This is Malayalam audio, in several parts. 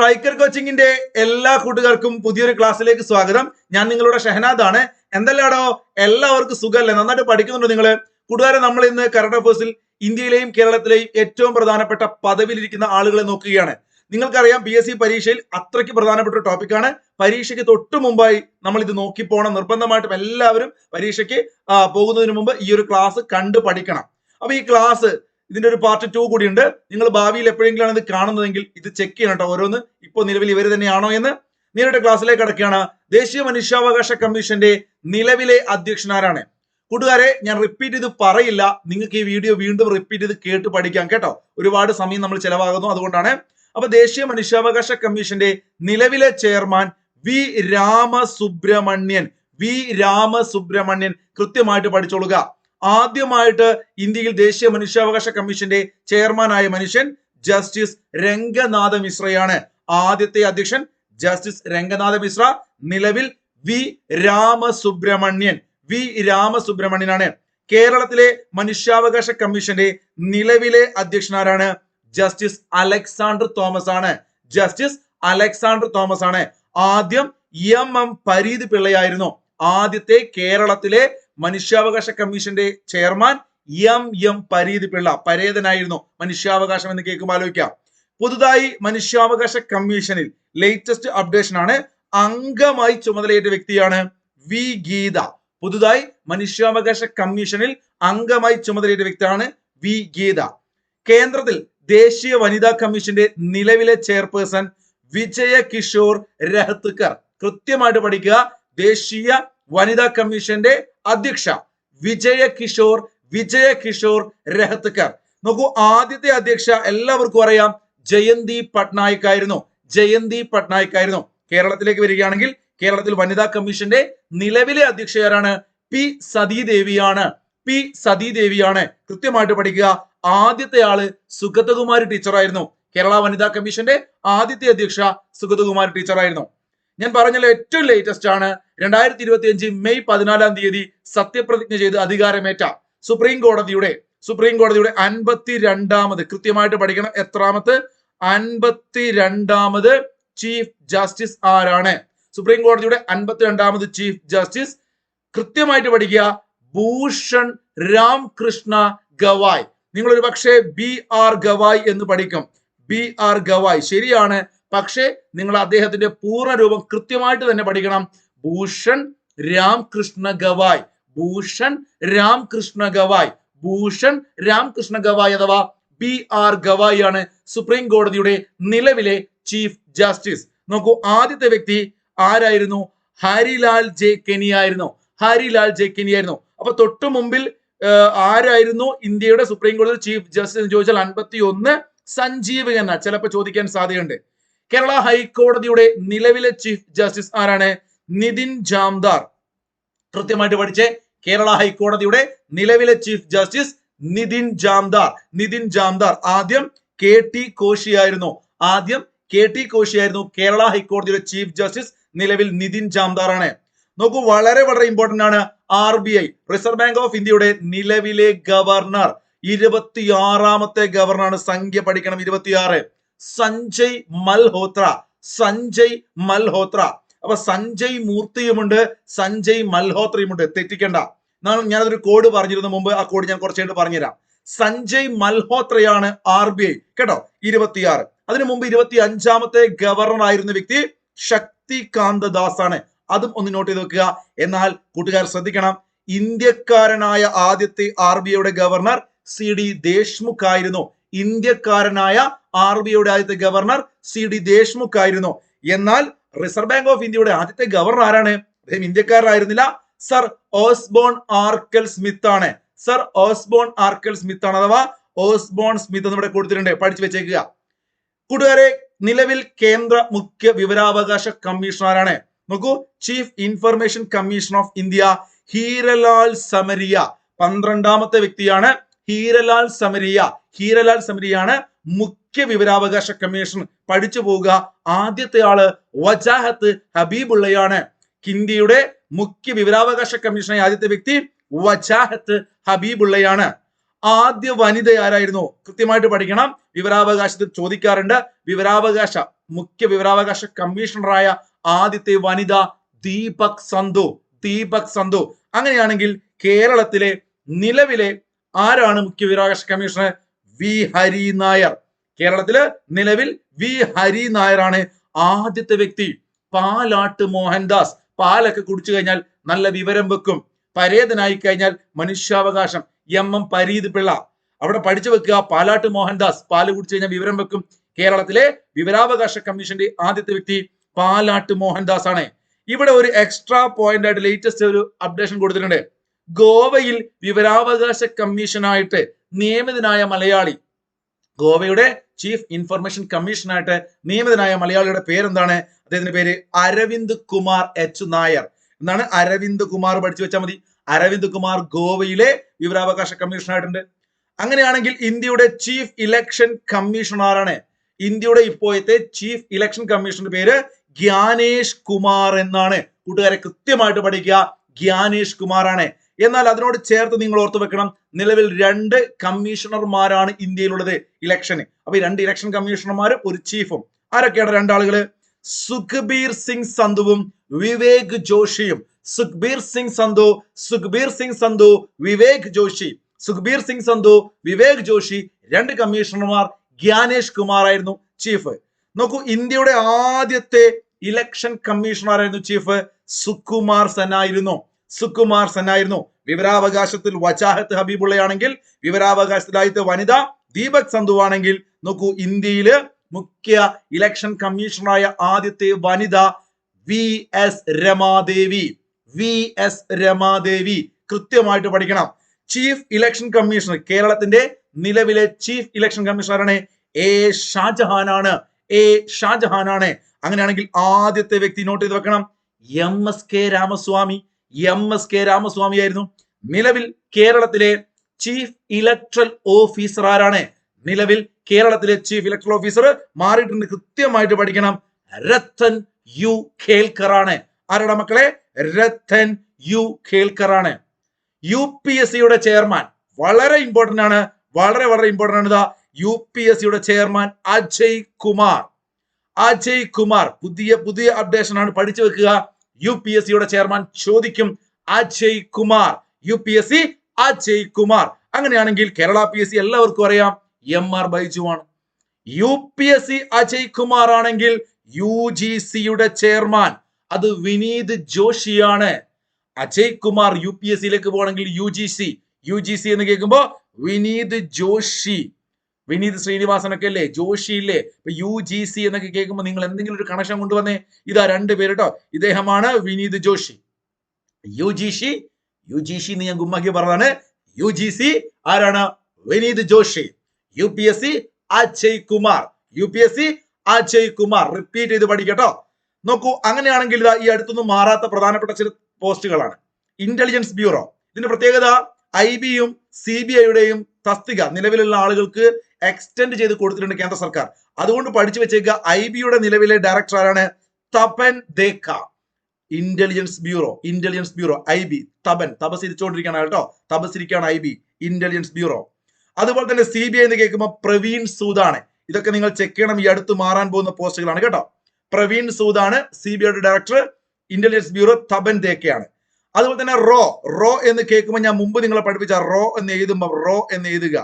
സ്ട്രൈക്കർ കോച്ചിങ്ങിന്റെ എല്ലാ കൂട്ടുകാർക്കും പുതിയൊരു ക്ലാസ്സിലേക്ക് സ്വാഗതം. ഞാൻ നിങ്ങളുടെ ഷഹനാദ് ആണ് എന്തല്ലാടോ? എല്ലാവർക്കും സുഖമല്ലേ? നന്നായിട്ട് പഠിക്കുന്നുണ്ടോ നിങ്ങൾ? കൂട്ടുകാരെ നമ്മൾ ഇന്ന് കറണ്ട് അഫേഴ്സിൽ ഇന്ത്യയിലെയും കേരളത്തിലെയും ഏറ്റവും പ്രധാനപ്പെട്ട പദവിയിലിരിക്കുന്ന ആളുകളെ നോക്കുകയാണ്. നിങ്ങൾക്കറിയാം പി എസ് സി പരീക്ഷയിൽ അത്രയ്ക്ക് പ്രധാനപ്പെട്ട ഒരു ടോപ്പിക്കാണ് പരീക്ഷയ്ക്ക് തൊട്ടു മുമ്പായി നമ്മൾ ഇത് നോക്കി പോകണം നിർബന്ധമായിട്ടും എല്ലാവരും പരീക്ഷയ്ക്ക് പോകുന്നതിന് മുമ്പ് ഈ ഒരു ക്ലാസ് കണ്ടു പഠിക്കണം. അപ്പൊ ഈ ക്ലാസ് ഇതിന്റെ ഒരു പാർട്ട് ടു കൂടി ഉണ്ട് നിങ്ങൾ ഭാവിയിൽ എപ്പോഴെങ്കിലാണ് ഇത് കാണുന്നതെങ്കിൽ ഇത് ചെക്ക് ചെയ്യണം കേട്ടോ ഓരോന്ന്. ഇപ്പോൾ നിലവിൽ ഇവർ തന്നെയാണോ എന്ന് നേരിട്ട് ക്ലാസ്സിലേക്ക് കടക്കുകയാണ് ദേശീയ മനുഷ്യാവകാശ കമ്മീഷന്റെ നിലവിലെ അധ്യക്ഷനാരാണ്. കൂട്ടുകാരെ ഞാൻ റിപ്പീറ്റ് ചെയ്ത് പറയില്ല. നിങ്ങൾക്ക് ഈ വീഡിയോ വീണ്ടും റിപ്പീറ്റ് ചെയ്ത് കേട്ട് പഠിക്കാം കേട്ടോ. ഒരുപാട് സമയം നമ്മൾ ചെലവാകുന്നു അതുകൊണ്ടാണ്. അപ്പൊ ദേശീയ മനുഷ്യാവകാശ കമ്മീഷന്റെ നിലവിലെ chairman V Ramasubramanian. V Ramasubramanian കൃത്യമായിട്ട് പഠിച്ചോളുക. ആദ്യമായിട്ട് ഇന്ത്യയിൽ ദേശീയ മനുഷ്യാവകാശ കമ്മീഷന്റെ ചെയർമാനായ മനുഷ്യൻ ജസ്റ്റിസ് രംഗനാഥ മിശ്രയാണ്. ആദ്യത്തെ അധ്യക്ഷൻ ജസ്റ്റിസ് രംഗനാഥ മിശ്ര നിലവിൽ വി രാമസുബ്രഹ്മണ്യൻ. വി രാമസുബ്രഹ്മണ്യനാണ്. കേരളത്തിലെ മനുഷ്യാവകാശ കമ്മീഷന്റെ നിലവിലെ അധ്യക്ഷനാരാണ് ജസ്റ്റിസ് അലക്സാണ്ടർ തോമസ് ആണ് ജസ്റ്റിസ് അലക്സാണ്ടർ തോമസ് ആണ് ആദ്യം എം എം പരീത് പിള്ളയായിരുന്നു. ആദ്യത്തെ കേരളത്തിലെ മനുഷ്യാവകാശ കമ്മീഷന്റെ chairman M M Pareeth Pillai പരേതനായിരുന്നു. മനുഷ്യാവകാശം എന്ന് കേൾക്കുമ്പോൾ ആലോചിക്കാം. പുതുതായി മനുഷ്യാവകാശ കമ്മീഷനിൽ ലേറ്റസ്റ്റ് അപ്ഡേഷൻ ആണ്. അംഗമായി ചുമതലയേറ്റ വ്യക്തിയാണ് വി ഗീത. പുതുതായി മനുഷ്യാവകാശ കമ്മീഷനിൽ അംഗമായി ചുമതലയേറ്റ വ്യക്തിയാണ് വി ഗീത. കേന്ദ്രത്തിൽ ദേശീയ വനിതാ കമ്മീഷന്റെ നിലവിലെ ചെയർപേഴ്സൺ വിജയ കിഷോർ രഹത്തുക്കർ. കൃത്യമായിട്ട് പഠിക്കുക. ദേശീയ വനിതാ കമ്മീഷന്റെ അധ്യക്ഷ വിജയ കിഷോർ വിജയ കിഷോർ രഹത്കർ. നോക്കൂ ആദ്യത്തെ അധ്യക്ഷ എല്ലാവർക്കും അറിയാം ജയന്തി പട്നായിക് ആയിരുന്നു ജയന്തി പട്നായിക് ആയിരുന്നു കേരളത്തിലേക്ക് വരികയാണെങ്കിൽ കേരളത്തിൽ വനിതാ കമ്മീഷന്റെ നിലവിലെ അധ്യക്ഷയാരാണ് പി സതീദേവിയാണ്. പി സതീദേവിയാണ്. കൃത്യമായിട്ട് പഠിക്കുക. ആദ്യത്തെ ആൾ സുഗതകുമാരി ടീച്ചറായിരുന്നു. കേരള വനിതാ കമ്മീഷന്റെ ആദ്യത്തെ അധ്യക്ഷ സുഗതകുമാരി ടീച്ചറായിരുന്നു. ഞാൻ പറഞ്ഞല്ലോ ഏറ്റവും ലേറ്റസ്റ്റ് ആണ്. രണ്ടായിരത്തി ഇരുപത്തി അഞ്ച് മെയ് പതിനാലാം തീയതി സത്യപ്രതിജ്ഞ ചെയ്ത് അധികാരമേറ്റ സുപ്രീം കോടതിയുടെ സുപ്രീം കോടതിയുടെ അൻപത്തി രണ്ടാമത് കൃത്യമായിട്ട് പഠിക്കണം എത്രാമത്? അൻപത്തി രണ്ടാമത് ചീഫ് ജസ്റ്റിസ് ആരാണ്? സുപ്രീം കോടതിയുടെ അൻപത്തി രണ്ടാമത് ചീഫ് ജസ്റ്റിസ്. കൃത്യമായിട്ട് പഠിക്കുക ഭൂഷൺ രാംകൃഷ്ണ ഗവായ്. നിങ്ങൾ ഒരു പക്ഷേ ബി ആർ ഗവായ് എന്ന് പഠിക്കും. B R Gavai. ശരിയാണ്. പക്ഷേ നിങ്ങൾ അദ്ദേഹത്തിന്റെ പൂർണരൂപം കൃത്യമായിട്ട് തന്നെ പഠിക്കണം. ഭൂഷൺ രാംകൃഷ്ണ ഗവായ്. ഭൂഷൺ രാംകൃഷ്ണ ഗവായ്. ഭൂഷൺ രാംകൃഷ്ണ ഗവായ് അഥവാ ബി ആർ ഗവായ് ആണ് സുപ്രീം കോടതിയുടെ നിലവിലെ ചീഫ് ജസ്റ്റിസ്. നോക്കൂ ആദ്യത്തെ വ്യക്തി ആരായിരുന്നു? ഹരിലാൽ ജെ കെനി ആയിരുന്നു. ഹരിലാൽ ജെ കെനി ആയിരുന്നു. അപ്പൊ തൊട്ടു മുമ്പിൽ ആരായിരുന്നു ഇന്ത്യയുടെ സുപ്രീം കോടതി ചീഫ് ജസ്റ്റിസ് എന്ന് ചോദിച്ചാൽ അൻപത്തി ഒന്ന് സഞ്ജീവ് ഖന്ന ചിലപ്പോൾ ചോദിക്കാൻ സാധ്യതയുണ്ട്. കേരള ഹൈക്കോടതിയുടെ നിലവിലെ ചീഫ് ജസ്റ്റിസ് ആരാണ്? നിതിൻ ജാംദാർ. കൃത്യമായിട്ട് പഠിച്ചേ. കേരള ഹൈക്കോടതിയുടെ നിലവിലെ ചീഫ് ജസ്റ്റിസ് നിതിൻ ജാംദാർ. നിതിൻ ജാംദാർ ആദ്യം കെ ടി കോശിയായിരുന്നു ആദ്യം കെ ടി കോശിയായിരുന്നു കേരള ഹൈക്കോടതിയുടെ ചീഫ് ജസ്റ്റിസ് നിലവിൽ നിതിൻ ജാംദാർ ആണ്. നോക്കൂ വളരെ വളരെ ഇമ്പോർട്ടന്റ് ആണ് R B I reserve bank of ഇന്ത്യയുടെ നിലവിലെ ഗവർണർ. ഇരുപത്തിയാറാമത്തെ ഗവർണറാണ് സംഖ്യ പഠിക്കണം ഇരുപത്തിയാറ്. സഞ്ജയ് മൽഹോത്ര സഞ്ജയ് മൽഹോത്ര. അപ്പൊ സഞ്ജയ് മൂർത്തിയുമുണ്ട് സഞ്ജയ് മൽഹോത്രയുമുണ്ട്. തെറ്റിക്കണ്ട. ഞാനതൊരു കോഡ് പറഞ്ഞിരുന്നു മുമ്പ്. ആ കോഡ് ഞാൻ കുറച്ചു പറഞ്ഞുതരാം. സഞ്ജയ് മൽഹോത്രയാണ് ആർ ബി ഐ കേട്ടോ? ഇരുപത്തിയാറ്. അതിനു മുമ്പ് ഇരുപത്തി അഞ്ചാമത്തെ ഗവർണർ ആയിരുന്ന വ്യക്തി ശക്തികാന്ത ദാസ് ആണ് അതും ഒന്ന് നോട്ട് ചെയ്ത് വെക്കുക. എന്നാൽ കൂട്ടുകാർ ശ്രദ്ധിക്കണം. ഇന്ത്യക്കാരനായ ആദ്യത്തെ ആർ ബി ഐയുടെ ഗവർണർ സി ഡി ദേശ്മുഖ് ആയിരുന്നു. ഇന്ത്യക്കാരനായ ആർ ബി ഐയുടെ ആദ്യത്തെ ഗവർണർ സി ഡി ദേശ്മുഖ് ആയിരുന്നു. എന്നാൽ റിസർവ് ബാങ്ക് ഓഫ് ഇന്ത്യയുടെ ആദ്യത്തെ ഗവർണർ ആരാണ്? അദ്ദേഹം ഇന്ത്യക്കാരനായിരുന്നില്ല. സർ ഓസ്ബോൺ ആർക്കൽ സ്മിത്ത് ആണ്. സർ ഓസ്ബോൺ ആർക്കൽ സ്മിത്ത് ആണ് അഥവാ ഓസ്ബോൺ സ്മിത്ത് എന്ന് ഇവിടെ കൊടുത്തിട്ടുണ്ട്. പഠിച്ചു വെച്ചേക്കുക. കൂട്ടുകാരെ നിലവിൽ കേന്ദ്ര മുഖ്യ വിവരാവകാശ കമ്മീഷണറാണ് നോക്കൂ. Chief information commission of India Heeralal Samariya. പന്ത്രണ്ടാമത്തെ വ്യക്തിയാണ്. ഹീരലാൽ സമരിയ. ഹീരലാൽ സമരിയാണ് മുഖ്യ വിവരാവകാശ കമ്മീഷൻ പഠിച്ചു പോവുക. ആദ്യത്തെ ആൾ വജാഹത്ത് ഹബീബുള്ളയാണ്. ഇന്ത്യയുടെ മുഖ്യ വിവരാവകാശ കമ്മീഷനായ ആദ്യത്തെ വ്യക്തി വജാഹത്ത് ഹബീബുള്ളയാണ്. ആദ്യ വനിത ആരായിരുന്നു? കൃത്യമായിട്ട് പഠിക്കണം. വിവരാവകാശത്തിൽ ചോദിക്കാറുണ്ട്. വിവരാവകാശ മുഖ്യ വിവരാവകാശ കമ്മീഷണറായ ആദ്യത്തെ വനിത ദീപക് സന്ധു ദീപക് സന്ധു അങ്ങനെയാണെങ്കിൽ കേരളത്തിലെ നിലവിലെ ആരാണ് മുഖ്യ വിവരാവകാശ കമ്മീഷണർ? വി. ഹരി നായർ. കേരളത്തിൽ നിലവിൽ വി. ഹരി നായരാണ് ആദ്യത്തെ വ്യക്തി. പാലാട്ട് മോഹൻദാസ്. പാലൊക്കെ കുടിച്ചു കഴിഞ്ഞാൽ നല്ല വിവരം വെക്കും. പരേതനായി കഴിഞ്ഞാൽ മനുഷ്യാവകാശം. എം. എം. പരീത് പിള്ള അവിടെ പഠിച്ചു വെക്കുക പാലാട്ട് മോഹൻദാസ്. പാൽ കുടിച്ചു കഴിഞ്ഞാൽ വിവരം വെക്കും. കേരളത്തിലെ വിവരാവകാശ കമ്മീഷന്റെ ആദ്യത്തെ വ്യക്തി പാലാട്ട് മോഹൻദാസ് ആണ് ഇവിടെ ഒരു എക്സ്ട്രാ പോയിന്റ് ആയിട്ട് ലേറ്റസ്റ്റ് ഒരു അപ്ഡേഷൻ കൊടുത്തിട്ടുണ്ട്. ഗോവയിൽ വിവരാവകാശ കമ്മീഷനായിട്ട് നിയമിതനായ മലയാളി. ഗോവയുടെ ചീഫ് ഇൻഫർമേഷൻ കമ്മീഷനായിട്ട് നിയമിതനായ മലയാളിയുടെ പേരെന്താണ്? അദ്ദേഹത്തിന്റെ പേര് അരവിന്ദ് കുമാർ എച്ച് നായർ. എന്നാണ് അരവിന്ദ് കുമാർ പഠിച്ചു വെച്ചാൽ മതി. അരവിന്ദ് കുമാർ ഗോവയിലെ വിവരാവകാശ കമ്മീഷണറായിട്ടുണ്ട് അങ്ങനെയാണെങ്കിൽ ഇന്ത്യയുടെ ചീഫ് ഇലക്ഷൻ കമ്മീഷണറാണ് ഇന്ത്യയുടെ ഇപ്പോഴത്തെ ചീഫ് ഇലക്ഷൻ കമ്മീഷണറുടെ പേര് ഗ്യാനേഷ് കുമാർ എന്നാണ്. കൂട്ടുകാരെ കൃത്യമായിട്ട് പഠിക്കുക. ഗ്യാനേഷ് കുമാറാണ് എന്നാൽ അതിനോട് ചേർത്ത് നിങ്ങൾ ഓർത്തു വെക്കണം നിലവിൽ രണ്ട് കമ്മീഷണർമാരാണ് ഇന്ത്യയിലുള്ളത് ഇലക്ഷന്. അപ്പൊ ഈ രണ്ട് ഇലക്ഷൻ കമ്മീഷണർമാരും ഒരു ചീഫും. ആരൊക്കെയാണ് രണ്ടാളുകൾ? സുഖ്ബീർ സിംഗ് സന്ധുവും വിവേക് ജോഷിയും. സുഖ്ബീർ സിംഗ് സന്ധു സുഖ്ബീർ സിംഗ് സന്ധു വിവേക് ജോഷി. സുഖ്ബീർ സിംഗ് സന്ധു വിവേക് ജോഷി രണ്ട് കമ്മീഷണർമാർ ഗ്യാനേഷ് കുമാർ ആയിരുന്നു ചീഫ്. നോക്കൂ ഇന്ത്യയുടെ ആദ്യത്തെ ഇലക്ഷൻ കമ്മീഷണറായിരുന്നു ചീഫ്? സുകുമാർ സെൻ ആയിരുന്നു. സുകുമാർ സെൻ വിവരാവകാശത്തിൽ വജാഹത്ത് ഹബീബുള്ളയാണെങ്കിൽ വിവരാവകാശത്തിലായിട്ട് വനിത ദീപക് സന്ധു ആണെങ്കിൽ നോക്കൂ ഇന്ത്യയിൽ മുഖ്യ ഇലക്ഷൻ കമ്മീഷണറായ ആദ്യത്തെ വനിത V S Ramadevi. V S Ramadevi. കൃത്യമായിട്ട് പഠിക്കണം. ചീഫ് ഇലക്ഷൻ കമ്മീഷണർ കേരളത്തിന്റെ നിലവിലെ ചീഫ് ഇലക്ഷൻ കമ്മീഷണറാണ് എ ഷാജഹാനാണ്. എ ഷാജഹാനാണ്. അങ്ങനെയാണെങ്കിൽ ആദ്യത്തെ വ്യക്തി നോട്ട് ചെയ്ത് വെക്കണം. M S K Ramaswamy. M S K Ramaswamy ആയിരുന്നു. നിലവിൽ കേരളത്തിലെ ചീഫ് ഇലക്ട്രൽ ഓഫീസർ ആരാണ്? നിലവിൽ കേരളത്തിലെ ചീഫ് ഇലക്ട്രൽ ഓഫീസർ മാറിയിട്ടുണ്ട്. കൃത്യമായിട്ട് പഠിക്കണം. രത്തൻ യു ഖേൽക്കർ ആണ്. ആരുടെ മക്കളെ? രത്തൻ യു ഖേൽക്കർ ആണ്. യു പി എസ് സിയുടെ ചെയർമാൻ വളരെ ഇമ്പോർട്ടന്റ് ആണ്. വളരെ വളരെ ഇമ്പോർട്ടന്റ് ആണ് ഇതാ. യു പി എസ് സിയുടെ ചെയർമാൻ അജയ് കുമാർ. അജയ് കുമാർ പുതിയ പുതിയ അപ്ഡേഷൻ ആണ് പഠിച്ചു വെക്കുക. യു പി എസ് സിയുടെ ചെയർമാൻ ചോദിക്കും Ajay Kumar. U P S C Ajay Kumar. അങ്ങനെയാണെങ്കിൽ കേരള പി എസ് സി എല്ലാവർക്കും അറിയാം എം ആർ ബൈജു ആണ് U P S C Ajay Kumar ആണെങ്കിൽ യു ജി സിയുടെ ചെയർമാൻ. അത് Vineet ജോഷിയാണ്. Ajay Kumar U P S സിയിലേക്ക് പോകണമെങ്കിൽ U G C. U G C എന്ന് കേൾക്കുമ്പോ വിനീത് ജോഷി. വിനീത് ശ്രീനിവാസനൊക്കെ അല്ലേ ജോഷി ഇല്ലേ ഇപ്പൊ യു ജി സി എന്നൊക്കെ കേൾക്കുമ്പോൾ നിങ്ങൾ എന്തെങ്കിലും ഒരു കണക്ഷൻ കൊണ്ടുവന്നേ. ഇതാ രണ്ട് പേര് കേട്ടോ ഇദ്ദേഹമാണ് Vineet Joshi. U G U G എന്ന് ഞാൻ ഗുമ്മാക്കി പറഞ്ഞതാണ്. U G C? ആരാണ്? Vineet Joshi. U P S C? Ajay Kumar U P S C? Ajay Kumar repeat ചെയ്ത് പഠിക്കട്ടോ നോക്കൂ അങ്ങനെയാണെങ്കിൽ ഇതാ ഈ അടുത്തൊന്നും മാറാത്ത പ്രധാനപ്പെട്ട ചില പോസ്റ്റുകളാണ്. ഇന്റലിജൻസ് ബ്യൂറോ ഇതിന്റെ പ്രത്യേകത ഐ ബിയും സി ബി ഐയുടെയും തസ്തിക. നിലവിലുള്ള ആളുകൾക്ക് എക്സ്റ്റെൻഡ് ചെയ്ത് കൊടുത്തിട്ടുണ്ട് കേന്ദ്ര സർക്കാർ. അതുകൊണ്ട് പഠിച്ചു വെച്ചേക്കുക ഐ ബിയുടെ നിലവിലെ ഡയറക്ടർ ആരാണ്? Tapan Deka. Intelligence bureau intelligence bureau I B Tapan തപസിരിച്ചുകൊണ്ടിരിക്കുകയാണ് കേട്ടോ. തപസിരിക്കുകയാണ് ഐ ബി ഇന്റലിജൻസ് ബ്യൂറോ അതുപോലെ തന്നെ സി ബി ഐ എന്ന് കേൾക്കുമ്പോൾ പ്രവീൺ സൂദാണ്. ഇതൊക്കെ നിങ്ങൾ ചെക്ക് ചെയ്യണം. ഈ അടുത്ത് മാറാൻ പോകുന്ന പോസ്റ്റുകളാണ് കേട്ടോ. പ്രവീൺ സൂദാണ് സി ബി ഐയുടെ ഡയറക്ടർ ഇന്റലിജൻസ് ബ്യൂറോ തപൻ ദേക്കയാണ്. അതുപോലെ തന്നെ റോ റോ എന്ന് കേൾക്കുമ്പോൾ ഞാൻ മുമ്പ് നിങ്ങളെ പഠിപ്പിച്ച റോ എന്ന് എഴുതുമ്പോൾ റോ എന്ന് എഴുതുക.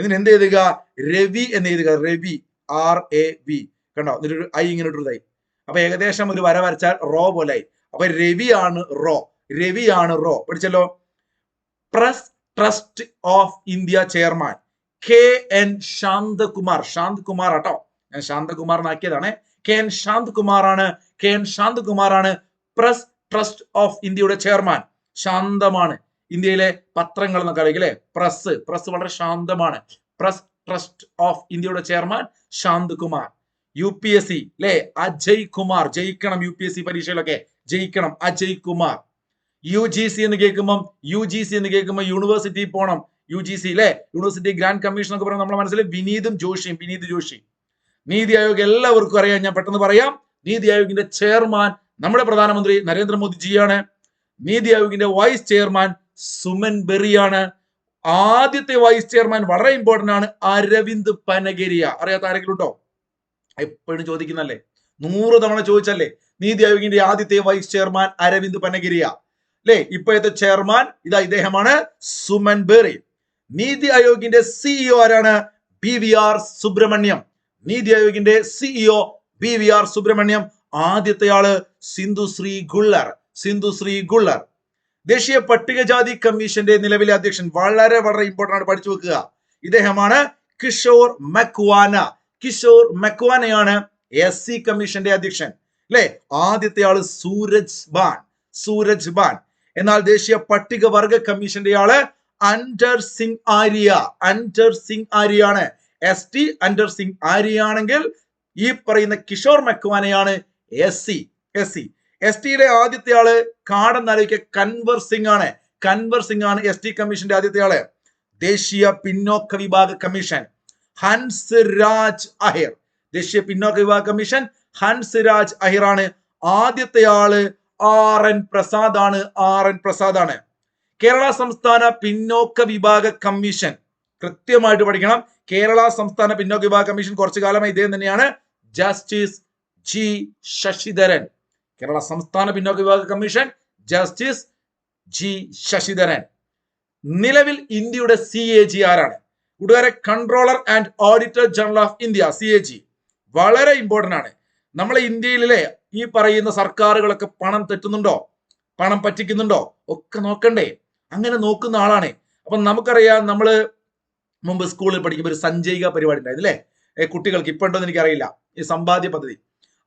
എന്നിട്ട് എന്ത് എഴുതുക? രവി എന്ന് എഴുതുക. രവി. ആർ എ വി കണ്ടോ? എന്നിട്ട് ഐ ഇങ്ങനെ ഇട്ടതായി അപ്പൊ ഏകദേശം ഒരു വര വരച്ചാൽ റോ പോലായി. അപ്പൊ രവിയാണ് റോ. രവിയാണ് റോ. പഠിച്ചല്ലോ? Press trust of India chairman K N Shanthakumar. Shanthakumar ആട്ടോ. ഞാൻ ശാന്തകുമാറിനാക്കിയതാണ്. കെ എൻ ശാന്തകുമാർ ആണ് കെ എൻ ശാന്തകുമാർ ആണ് പ്രസ് ട്രസ്റ്റ് ഓഫ് ഇന്ത്യയുടെ ചെയർമാൻ. ശാന്തമാണ്. ഇന്ത്യയിലെ പത്രങ്ങൾ അല്ലെ പ്രസ്. പ്രസ് വളരെ ശാന്തമാണ്. പ്രസ് ട്രസ്റ്റ് ഓഫ് ഇന്ത്യയുടെ chairman Shanth Kumar U P S C അല്ലെ അജയ് കുമാർ ജയിക്കണം യു പി എസ് സി പരീക്ഷയിലൊക്കെ. ജയിക്കണം Ajay Kumar U G C എന്ന് കേൾക്കുമ്പോൾ യു ജി സി എന്ന് കേൾക്കുമ്പോൾ യൂണിവേഴ്സിറ്റി പോകണം യു ജി സി അല്ലെ യൂണിവേഴ്സിറ്റി ഗ്രാൻഡ് കമ്മീഷൻ ഒക്കെ പറയുമ്പോൾ നമ്മുടെ മനസ്സിൽ വിനീതും ജോഷിയും വിനീത് ജോഷി. നീതി ആയോഗ് എല്ലാവർക്കും അറിയാം. ഞാൻ പെട്ടെന്ന് പറയാം. നീതി ആയോഗിന്റെ ചെയർമാൻ നമ്മുടെ പ്രധാനമന്ത്രി നരേന്ദ്രമോദിജിയാണ്. നീതി ആയോഗിന്റെ വൈസ് ചെയർമാൻ സുമൻ ബെറിയാണ്. ആദ്യത്തെ വൈസ് ചെയർമാൻ വളരെ ഇമ്പോർട്ടന്റ് ആണ്. അരവിന്ദ് പനഗരിയ. അറിയാത്ത ആരെങ്കിലും ഉണ്ടോ? എപ്പോഴും ചോദിക്കുന്നല്ലേ നൂറ് തവണ ചോദിച്ചല്ലേ നീതി ആയോഗിന്റെ ആദ്യത്തെ വൈസ് ചെയർമാൻ അരവിന്ദ് പനഗരിയ. അല്ലേ? ഇപ്പോഴത്തെ ചെയർമാൻ ഇതാ ഇദ്ദേഹമാണ് സുമൻ ബെറി. നീതി ആയോഗിന്റെ സിഇഒ ആരാണ്? B V R Subrahmanyam. നീതി ആയോഗിന്റെ CEO B V R Subrahmanyam. ആദ്യത്തെ ആൾ സിന്ധു ശ്രീ ഗുള്ളർ. സിന്ധു ശ്രീ ഗുള്ളർ. ദേശീയ പട്ടികജാതി കമ്മീഷന്റെ നിലവിലെ അധ്യക്ഷൻ വളരെ വളരെ ഇമ്പോർട്ടന്റ് ആണ് പഠിച്ചു വെക്കുക. ഇദ്ദേഹമാണ് കിഷോർ മക്വാന. കിഷോർ മക്വാനയാണ് എസ് സി കമ്മീഷന്റെ അധ്യക്ഷൻ. അല്ലെ? ആദ്യത്തെ ആൾ സൂരജ് ബാൻ. സൂരജ് ബാൻ. എന്നാൽ ദേശീയ പട്ടികവർഗ കമ്മീഷന്റെ ആൾ അൻഡർ സിംഗ് ആര്യ. അൻഡർ സിംഗ് ആര്യാണ്. എസ് ടി അൻഡർ സിംഗ് ആര്യ ആണെങ്കിൽ ഈ പറയുന്ന Kishore മക്വാനയാണ് S C S C S ടിയുടെ ആദ്യത്തെ ആൾ കാടെന്നാലോചിക്ക കൻവർ സിംഗ് ആണ് കൻവർ സിംഗ് ആണ് എസ് ടി കമ്മീഷന്റെ ആദ്യത്തെ ആൾ. ദേശീയ പിന്നോക്ക വിഭാഗ കമ്മീഷൻ. ഹൻസ് രാജ് അഹിർ. ദേശീയ പിന്നോക്ക വിഭാഗ കമ്മീഷൻ ഹൻസ് രാജ് അഹിർ ആണ് ആദ്യത്തെ ആൾ ആർ എൻ പ്രസാദ് ആണ് ആർ എൻ പ്രസാദ് ആണ് കേരള സംസ്ഥാന പിന്നോക്ക വിഭാഗ കമ്മീഷൻ. കൃത്യമായിട്ട് പഠിക്കണം. കേരള സംസ്ഥാന പിന്നോക്ക വിഭാഗ കമ്മീഷൻ കുറച്ചു കാലമായി ഇദ്ദേഹം തന്നെയാണ്. Justice G Sasidharan. കേരള സംസ്ഥാന പിന്നോക്ക വിഭാഗ കമ്മീഷൻ ജസ്റ്റിസ് ജി ശശിധരൻ. നിലവിൽ ഇന്ത്യയുടെ സി എ ജി ആരാണ്? കൂട്ടുകാരെ controller and auditor general of India C A G. വളരെ ഇമ്പോർട്ടന്റ് ആണ്. നമ്മളെ ഇന്ത്യയിലെ ഈ പറയുന്ന സർക്കാരുകളൊക്കെ പണം തെറ്റുന്നുണ്ടോ? പണം പറ്റിക്കുന്നുണ്ടോ? ഒക്കെ നോക്കണ്ടേ. അങ്ങനെ നോക്കുന്ന ആളാണ്. അപ്പൊ നമുക്കറിയാം നമ്മൾ മുമ്പ് സ്കൂളിൽ പഠിക്കുമ്പോൾ ഒരു സഞ്ചയിക പരിപാടി ഉണ്ടായിരുന്നു അല്ലേ? കുട്ടികൾക്ക് ഇപ്പൊ ഉണ്ടോന്ന് എനിക്കറിയില്ല. ഈ സമ്പാദ്യ പദ്ധതി.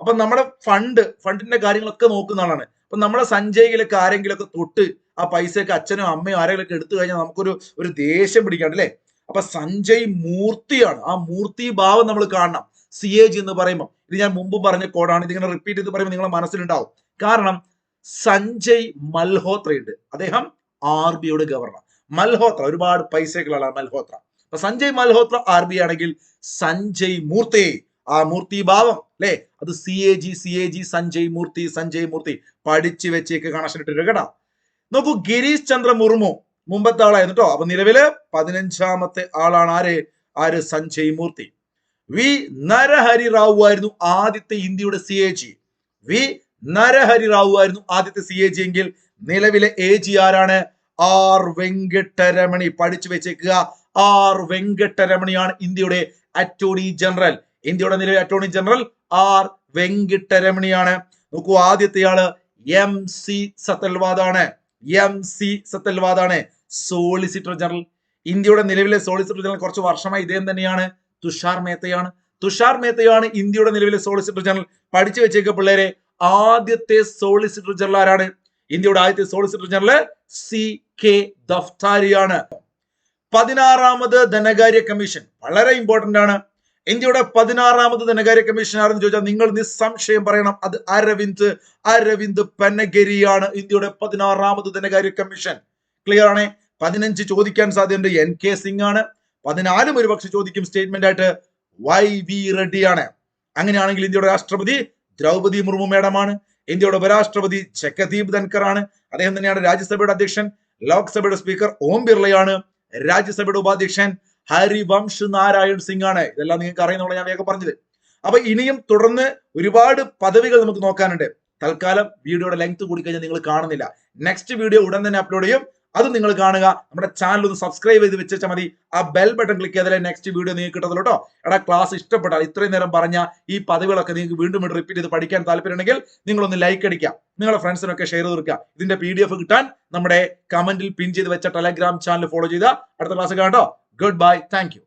അപ്പൊ നമ്മുടെ ഫണ്ട് ഫണ്ടിന്റെ കാര്യങ്ങളൊക്കെ നോക്കുന്ന ആളാണ്. അപ്പൊ നമ്മുടെ സഞ്ചയിലൊക്കെ ആരെങ്കിലുമൊക്കെ തൊട്ട് ആ പൈസയൊക്കെ അച്ഛനും അമ്മയോ ആരെങ്കിലും ഒക്കെ എടുത്തു കഴിഞ്ഞാൽ നമുക്കൊരു ഒരു ദേഷ്യം പിടിക്കാണ്ട് അല്ലേ? അപ്പൊ സഞ്ജയ് മൂർത്തിയാണ്. ആ മൂർത്തി ഭാവം നമ്മൾ കാണണം. സി എ ജി എന്ന് പറയുമ്പോൾ ഇത് ഞാൻ മുമ്പ് പറഞ്ഞ കോഡാണ്. ഇതിങ്ങനെ റിപ്പീറ്റ് ചെയ്ത് പറയുമ്പോൾ നിങ്ങളുടെ മനസ്സിലുണ്ടാവും. കാരണം സഞ്ജയ് മൽഹോത്ര ഉണ്ട് അദ്ദേഹം ആർ ബിയുടെ ഗവർണർ മൽഹോത്ര ഒരുപാട് പൈസകളാണ് മൽഹോത്ര. അപ്പൊ സഞ്ജയ് മൽഹോത്ര ആർ ബി ആണെങ്കിൽ സഞ്ജയ് മൂർത്തി. ആ മൂർത്തി ഭാവം അല്ലെ അത് C A G C A G Sanjay Murthy Sanjay Murthy പഠിച്ചു വെച്ചേക്ക് കണക്ഷൻ ഇട്ടിട്ട് കേട്ടോ. നോക്കൂ ഗിരീഷ് ചന്ദ്ര മുർമു മുമ്പത്തെ ആളായിരുന്നു കേട്ടോ. അപ്പൊ നിലവിൽ പതിനഞ്ചാമത്തെ ആളാണ് ആര്? ആര്? സഞ്ജയ് മൂർത്തി. വി നരഹരി റാവു ആയിരുന്നു ആദ്യത്തെ ഇന്ത്യയുടെ C A G V Narahari Rao ആയിരുന്നു ആദ്യത്തെ സി എ ജി എങ്കിൽ നിലവിലെ എ ജി ആരാണ്? ആർ വെങ്കട്ടരമണി. പഠിച്ചു വെച്ചേക്കുക. ആർ വെങ്കട്ടരമണിയാണ് ഇന്ത്യയുടെ അറ്റോർണി ജനറൽ ഇന്ത്യയുടെ നിലവിലെ അറ്റോർണി ജനറൽ ആർ വെങ്കിട്ടരമണിയാണ്. നോക്കൂ ആദ്യത്തെ ആൾ എം സി സത്തൽവാദാണ് എം സി സത്തൽവാദാണ് സോളിസിറ്റർ ജനറൽ ഇന്ത്യയുടെ നിലവിലെ സോളിസിറ്റർ ജനറൽ കുറച്ച് വർഷമായി ഇദ്ദേഹം തന്നെയാണ്. തുഷാർ മേത്തയാണ്. തുഷാർ മേത്തയാണ് ഇന്ത്യയുടെ നിലവിലെ സോളിസിറ്റർ ജനറൽ പഠിച്ചു വെച്ചേക്ക പിള്ളേരെ ആദ്യത്തെ സോളിസിറ്റർ ജനറൽ ആരാണ്? ഇന്ത്യയുടെ ആദ്യത്തെ സോളിസിറ്റർ ജനറൽ സി കെ ദഫ്താരിയാണ് പതിനാറാമത് ധനകാര്യ കമ്മീഷൻ വളരെ ഇമ്പോർട്ടന്റ് ആണ്. ഇന്ത്യയുടെ പതിനാറാമത് ധനകാര്യ കമ്മീഷൻ ആരെന്ന് ചോദിച്ചാൽ നിങ്ങൾ നിസ്സംശയം പറയണം. അത് അരവിന്ദ് അരവിന്ദ് പനഗരിയാണ് ഇന്ത്യയുടെ പതിനാറാമത് ധനകാര്യ കമ്മീഷൻ. ക്ലിയർ ആണേ? പതിനഞ്ച് ചോദിക്കാൻ സാധ്യതയുണ്ട്. എൻ കെ സിംഗ് ആണ് പതിനാലും ഒരുപക്ഷെ ചോദിക്കും സ്റ്റേറ്റ്മെന്റ് ആയിട്ട് വൈ വി റെഡ്ഡിയാണ്. അങ്ങനെയാണെങ്കിൽ ഇന്ത്യയുടെ രാഷ്ട്രപതി ദ്രൗപതി മുർമു മേഡമാണ്. ഇന്ത്യയുടെ ഉപരാഷ്ട്രപതി ജഗദീപ് ധൻകർ ആണ് അദ്ദേഹം തന്നെയാണ് രാജ്യസഭയുടെ അധ്യക്ഷൻ. ലോക്സഭയുടെ സ്പീക്കർ ഓം ബിർളയാണ് രാജ്യസഭയുടെ ഉപാധ്യക്ഷൻ. ഹരിവംശ് നാരായൺ സിംഗ് ആണ് ഇതെല്ലാം നിങ്ങൾക്ക് അറിയുന്നുള്ള ഞാൻ വേഗം പറഞ്ഞത്. അപ്പൊ ഇനിയും തുടർന്ന് ഒരുപാട് പദവികൾ നമുക്ക് നോക്കാനുണ്ട്. തൽക്കാലം വീഡിയോയുടെ ലെങ്ത് കൂടി കഴിഞ്ഞാൽ നിങ്ങൾ കാണുന്നില്ല. നെക്സ്റ്റ് വീഡിയോ ഉടൻ തന്നെ അപ്ലോഡ് ചെയ്യും. അത് നിങ്ങൾ കാണുക. നമ്മുടെ ചാനൽ ഒന്ന് സബ്സ്ക്രൈബ് ചെയ്ത് വെച്ചാൽ മതി. ആ ബെൽ ബട്ടൺ ക്ലിക്ക് ചെയ്താലേ നെക്സ്റ്റ് വീഡിയോ നിങ്ങൾക്ക് കിട്ടത്തുള്ളൂ കേട്ടോ. എടാ ക്ലാസ് ഇഷ്ടപ്പെട്ടാൽ ഇത്രയും നേരം പറഞ്ഞ ഈ പദവികളൊക്കെ നിങ്ങൾക്ക് വീണ്ടും വീണ്ടും റിപ്പീറ്റ് ചെയ്ത് പഠിക്കാൻ താല്പര്യമുണ്ടെങ്കിൽ നിങ്ങളൊന്ന് ലൈക്ക് അടിക്കുക. നിങ്ങളുടെ ഫ്രണ്ട്സിനൊക്കെ ഷെയർ തീർക്കുക ഇതിന്റെ പി കിട്ടാൻ നമ്മുടെ കമന്റിൽ പിൻ ചെയ്ത് വെച്ച ടെലഗ്രാം ചാനൽ ഫോളോ ചെയ്ത അടുത്ത ക്ലാസ് കാണട്ടോ Goodbye. Thank you.